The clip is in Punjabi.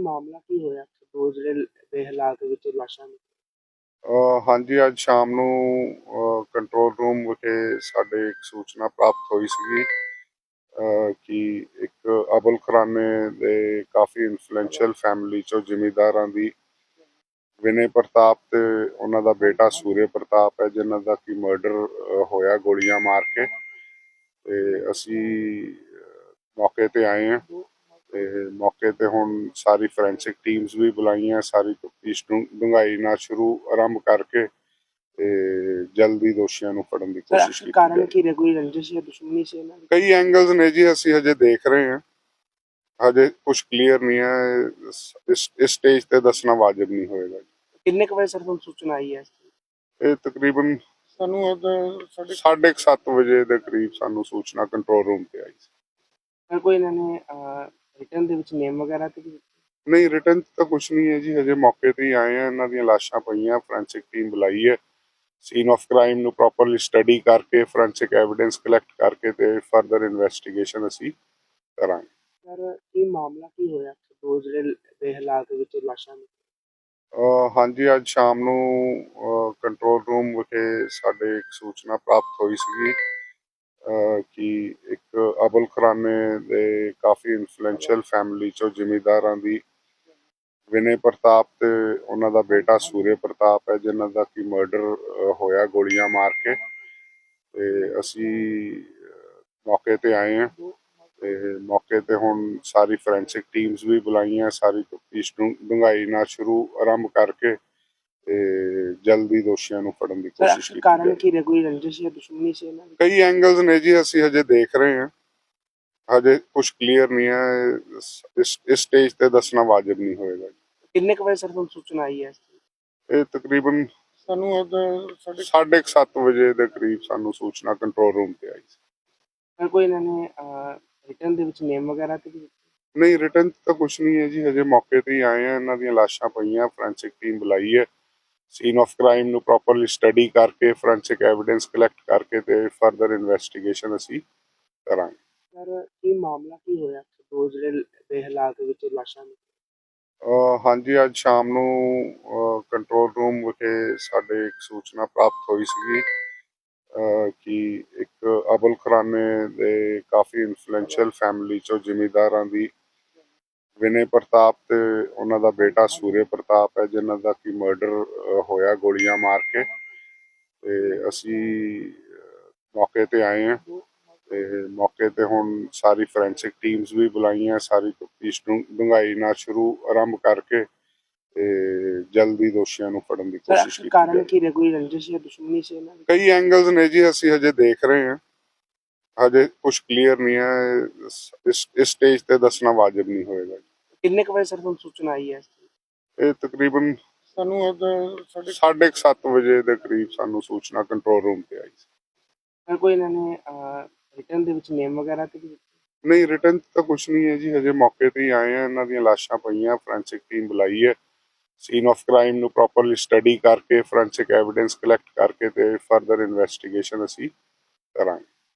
ਮਾਮਲਾ ਕੀ ਹੋਇਆ? ਦੋ ਜਿਹੜੇ ਦੇ ਵਿੱਚ ਲਾਸ਼ਾਂ ਨੇ। ਅ, ਹਾਂਜੀ ਅੱਜ ਸ਼ਾਮ ਨੂੰ ਕੰਟਰੋਲ ਰੂਮ ਵਿਖੇ ਸਾਡੇ ਇੱਕ ਸੂਚਨਾ ਪ੍ਰਾਪਤ ਹੋਈ ਸੀਗੀ ਅ, ਕਿ ਇੱਕ ਅਬੁਲ ਖਰਾਨੇ ਦੇ ਕਾਫੀ ਇਨਫਲੂਐਂਸ਼ੀਅਲ ਫੈਮਿਲੀ ਚੋਂ ਜ਼ਿਮੀਂਦਾਰਾਂ ਦੀ ਵਿਨੇ ਪ੍ਰਤਾਪ ਤੇ ਉਹਨਾਂ ਦਾ ਬੇਟਾ ਸੂਰੇ ਪ੍ਰਤਾਪ ਹੈ ਜਿਨ੍ਹਾਂ ਦਾ ਕਿ ਮਰਡਰ ਹੋਇਆ ਗੋਲੀਆਂ ਮਾਰ ਕੇ। ਤੇ ਅਸੀਂ ਮੌਕੇ ਤੇ ਆਏ ਹਾਂ। ਤੇ ਮੌਕੇ ਤੇ ਹੁਣ ਸਾਰੀ ਫੋਰੈਂਸਿਕ ਟੀਮਸ ਵੀ ਬੁਲਾਈਆਂ ਸਾਰੀ ਤਫਤੀਸ਼ ਡੂੰਘਾਈ ਨਾਲ ਸ਼ੁਰੂ ਆਰੰਭ ਕਰਕੇ ਤੇ ਜਲਦੀ ਦੋਸ਼ੀਆਂ ਨੂੰ ਫੜਨ ਦੀ ਕੋਸ਼ਿਸ਼ ਕੀਤੀ ਕਾਰਨ ਕੀ ਰਿਹਾ ਕੋਈ ਰੰਜਿਸ਼ ਜਾਂ ਦੁਸ਼ਮਣੀ ਸੀ ਇਹਨਾਂ ਦੀ? ਕਈ ਐਂਗਲਸ ਨੇ ਜੀ ਅਸੀਂ ਹਜੇ ਦੇਖ ਰਹੇ ਹਾਂ। ਹਜੇ ਕੁਝ ਕਲੀਅਰ ਨਹੀਂ ਹੈ ਇਸ ਇਸ ਸਟੇਜ ਤੇ ਦੱਸਣਾ ਵਾਜਬ ਨਹੀਂ ਹੋਏਗਾ ਕਿੰਨੇ ਕੁ ਵਜੇ ਸਰ ਤੁਹਾਨੂੰ ਸੂਚਨਾ ਆਈ ਹੈ? ਇਹ ਤਕਰੀਬਨ ਸਾਨੂੰ ਸਾਢੇ 7:30 ਵਜੇ ਦੇ ਕਰੀਬ ਸਾਨੂੰ ਸੂਚਨਾ ਕੰਟਰੋਲ ਰੂਮ ਤੇ ਆਈ ਸੀ। ਕੋਈ ਇਹਨਾਂ ਨੇ ਰਿਟਰਨ ਦੇ ਵਿੱਚ ਨੇਮ ਵਗੈਰਾ ਤੇ ਵੀ? ਨਹੀਂ ਰਿਟਰਨ ਤਾਂ ਕੁਝ ਨਹੀਂ ਹੈ ਜੀ ਹਜੇ ਮੌਕੇ ਤੇ ਹੀ ਆਏ ਆ ਇਹਨਾਂ ਦੀਆਂ ਲਾਸ਼ਾਂ ਪਈਆਂ ਫੋਰੈਂਸਿਕ ਟੀਮ ਬੁਲਾਈ ਹੈ। ਸੀਨ ਆਫ ਕ੍ਰਾਈਮ ਨੂੰ ਪ੍ਰੋਪਰਲੀ ਸਟੱਡੀ ਕਰਕੇ ਫੋਰੈਂਸਿਕ ਐਵੀਡੈਂਸ ਕਲੈਕਟ ਕਰਕੇ ਤੇ ਫਰਦਰ ਇਨਵੈਸਟੀਗੇਸ਼ਨ ਅਸੀਂ ਕਰਾਂਗੇ। ਸਰ ਕੀ ਮਾਮਲਾ ਕੀ ਹੋਇਆ? ਦੋ ਜਿਹੜੇ ਦੇ ਹਾਲਾਤ ਵਿੱਚ ਲਾਸ਼ਾਂ ਨੇ। ਹਾਂਜੀ ਅੱਜ ਸ਼ਾਮ ਨੂੰ ਕੰਟਰੋਲ ਰੂਮ ਵਿਖੇ ਸਾਡੇ ਇੱਕ ਸੂਚਨਾ ਪ੍ਰਾਪਤ ਹੋਈ ਸੀਗੀ। ਕਿ ਇੱਕ ਅਬੁਲ ਖਰਾਨੇ ਦੇ ਕਾਫੀ ਇਨਫਲੂਐਂਸ਼ੀਅਲ ਫੈਮਿਲੀ ਚੋਂ ਜ਼ਿਮੀਂਦਾਰਾਂ ਦੀ ਵਿਨੇ ਪ੍ਰਤਾਪ ਤੇ ਉਹਨਾਂ ਦਾ ਬੇਟਾ ਸੂਰੇ ਪ੍ਰਤਾਪ ਹੈ, ਜਿਨ੍ਹਾਂ ਦਾ ਕਿ ਮਰਡਰ ਹੋਇਆ ਗੋਲੀਆਂ ਮਾਰ ਕੇ। ਤੇ ਅਸੀਂ ਮੌਕੇ ਤੇ ਆਏ ਹਾਂ। ਤੇ ਮੌਕੇ ਤੇ ਹੁਣ ਸਾਰੀ ਫੋਰੈਂਸਿਕ ਟੀਮਸ ਵੀ ਬੁਲਾਈਆਂ, ਸਾਰੀ ਤਫਤੀਸ਼ ਡੂੰਘਾਈ ਨਾਲ ਸ਼ੁਰੂ, ਆਰੰਭ ਕਰਕੇ ਤੇ ਜਲਦੀ ਦੋਸ਼ੀਆਂ ਨੂੰ ਫੜਨ ਦੀ ਕੋਸ਼ਿਸ਼ ਕੀਤੀ ਕਾਰਨ ਕੀ ਰਿਹਾ? ਕੋਈ ਰੰਜਿਸ਼ ਜਾਂ ਦੁਸ਼ਮਣੀ ਸੀ ਇਹਨਾਂ ਦੀ? ਕਈ ਐਂਗਲਸ ਨੇ ਜੀ ਅਸੀਂ ਹਜੇ ਦੇਖ ਰਹੇ ਹਾਂ। ਹਜੇ ਕੁਝ ਕਲੀਅਰ ਨਹੀਂ ਹੈ। ਇਸ ਇਸ ਸਟੇਜ ਤੇ ਦੱਸਣਾ ਵਾਜਬ ਨਹੀਂ ਹੋਏਗਾ। ਕਿੰਨੇ ਕੁ ਵਜੇ ਸਰ ਤੁਹਾਨੂੰ ਸੂਚਨਾ ਆਈ ਹੈ ਇਹ ਤਕਰੀਬਨ ਸਾਨੂੰ ਸਾਢੇ 7:30 ਵਜੇ ਦੇ ਕਰੀਬ ਸਾਨੂੰ ਸੂਚਨਾ ਕੰਟਰੋਲ ਰੂਮ ਤੇ ਆਈ ਸੀ। ਸਰ ਕੋਈ ਇਹਨਾਂ ਨੇ ਰਿਟਰਨ ਦੇ ਵਿੱਚ ਨੇਮ ਵਗੈਰਾ ਤੇ? ਨਹੀਂ ਰਿਟਰਨ ਤਾਂ ਕੁਝ ਨਹੀਂ ਹੈ ਜੀ। ਹਜੇ ਮੌਕੇ ਤੇ ਹੀ ਆਏ ਆ ਇਹਨਾਂ ਦੀਆਂ ਲਾਸ਼ਾਂ ਪਈਆਂ ਫੋਰੈਂਸਿਕ ਟੀਮ ਬੁਲਾਈ ਹੈ। ਸੀਨ ਆਫ ਕ੍ਰਾਈਮ ਨੂੰ ਪ੍ਰੋਪਰਲੀ ਸਟੱਡੀ ਕਰਕੇ ਫੋਰੈਂਸਿਕ ਐਵੀਡੈਂਸ ਕਲੈਕਟ ਕਰਕੇ ਤੇ ਫਰਦਰ ਇਨਵੈਸਟੀਗੇਸ਼ਨ ਅਸੀਂ ਕਰਾਂਗੇ। ਸਰ ਕੀ ਮਾਮਲਾ ਕੀ ਹੋਇਆ? ਦੋ ਜਿਹੜੇ ਦੇ ਹਾਲਾਤ ਵਿੱਚ ਲਾਸ਼ਾਂ ਨੇ? ਹਾਂਜੀ ਅੱਜ ਸ਼ਾਮ ਨੂੰ ਕੰਟਰੋਲ ਰੂਮ ਵਿਖੇ ਸਾਡੇ ਇੱਕ ਸੂਚਨਾ ਪ੍ਰਾਪਤ ਹੋਈ ਸੀਗੀ ਕਿ ਇੱਕ ਅਬੁਲ ਖਰਾਨੇ ਦੇ ਕਾਫੀ ਇਨਫਲੂਐਂਸ਼ੀਅਲ ਫੈਮਿਲੀ ਚੋਂ ਜ਼ਿਮੀਂਦਾਰਾਂ ਦੀ ਵਿਨੇ ਪ੍ਰਤਾਪ ਤੇ ਉਹਨਾਂ ਦਾ ਬੇਟਾ ਸੂਰੇ ਪ੍ਰਤਾਪ ਹੈ ਜਿਨ੍ਹਾਂ ਦਾ ਕਿ ਮਰਡਰ ਹੋਇਆ ਗੋਲੀਆਂ ਮਾਰ ਕੇ। ਤੇ ਅਸੀਂ ਮੌਕੇ ਤੇ ਆਏ ਹਾਂ। ਤੇ ਮੌਕੇ ਤੇ ਹੁਣ ਸਾਰੀ ਫੋਰੈਂਸਿਕ ਟੀਮਸ ਵੀ ਬੁਲਾਈਆਂ ਸਾਰੀ ਤਫਤੀਸ਼ ਡੂੰਘਾਈ ਨਾਲ ਸ਼ੁਰੂ ਆਰੰਭ ਕਰਕੇ ਤੇ ਜਲਦੀ ਦੋਸ਼ੀਆਂ ਨੂੰ ਫੜਨ ਦੀ ਕੋਸ਼ਿਸ਼ ਕੀਤੀ ਕਾਰਨ ਕੀ ਰਿਹਾ ਕੋਈ ਰੰਜਿਸ਼ ਜਾਂ ਦੁਸ਼ਮਣੀ ਸੀ ਇਹਨਾਂ ਦੀ? ਕਈ ਐਂਗਲਸ ਨੇ ਜੀ ਅਸੀਂ ਹਜੇ ਦੇਖ ਰਹੇ ਹਾਂ। ਹਜੇ ਕੁਝ ਕਲੀਅਰ ਨਹੀਂ ਹੈ। ਇਸ ਇਸ ਸਟੇਜ ਤੇ ਦੱਸਣਾ ਵਾਜਬ ਨਹੀਂ ਹੋਏਗਾ। ਕਿੰਨੇ ਕੁ ਵਜੇ ਸਰ ਤੁਹਾਨੂੰ ਸੂਚਨਾ ਆਈ ਹੈ? ਇਹ ਤਕਰੀਬਨ ਸਾਨੂੰ ਸਾਢੇ 7:30 ਵਜੇ ਦੇ ਕਰੀਬ ਸਾਨੂੰ ਸੂਚਨਾ ਕੰਟਰੋਲ ਰੂਮ ਤੇ ਆਈ ਸੀ। ਸਰ ਕੋਈ ਇਹਨਾਂ ਨੇ ਰਿਟਰਨ ਦੇ ਵਿੱਚ ਨੇਮ ਵਗੈਰਾ ਤੇ ਵੀ ਦਿੱਤੇ? ਨਹੀਂ ਰਿਟਰਨ ਤਾਂ ਕੁਝ ਨਹੀਂ ਹੈ ਜੀ ਹਜੇ ਮੌਕੇ ਤੇ ਹੀ ਆਏ ਆ ਇਹਨਾਂ ਦੀਆਂ ਲਾਸ਼ਾਂ ਪਈਆਂ ਫੋਰੈਂਸਿਕ ਟੀਮ ਬੁਲਾਈ ਹੈ। ਸੀਨ ਆਫ ਕ੍ਰਾਈਮ ਨੂੰ ਪ੍ਰੋਪਰਲੀ ਸਟੱਡੀ ਕਰਕੇ ਫੋਰੈਂਸਿਕ ਐਵੀਡੈਂਸ ਕਲੈਕਟ ਕਰਕੇ ਤੇ ਫਰਦਰ ਇਨਵੈਸਟੀਗੇਸ਼ਨ ਅਸੀਂ ਕਰਾਂਗੇ।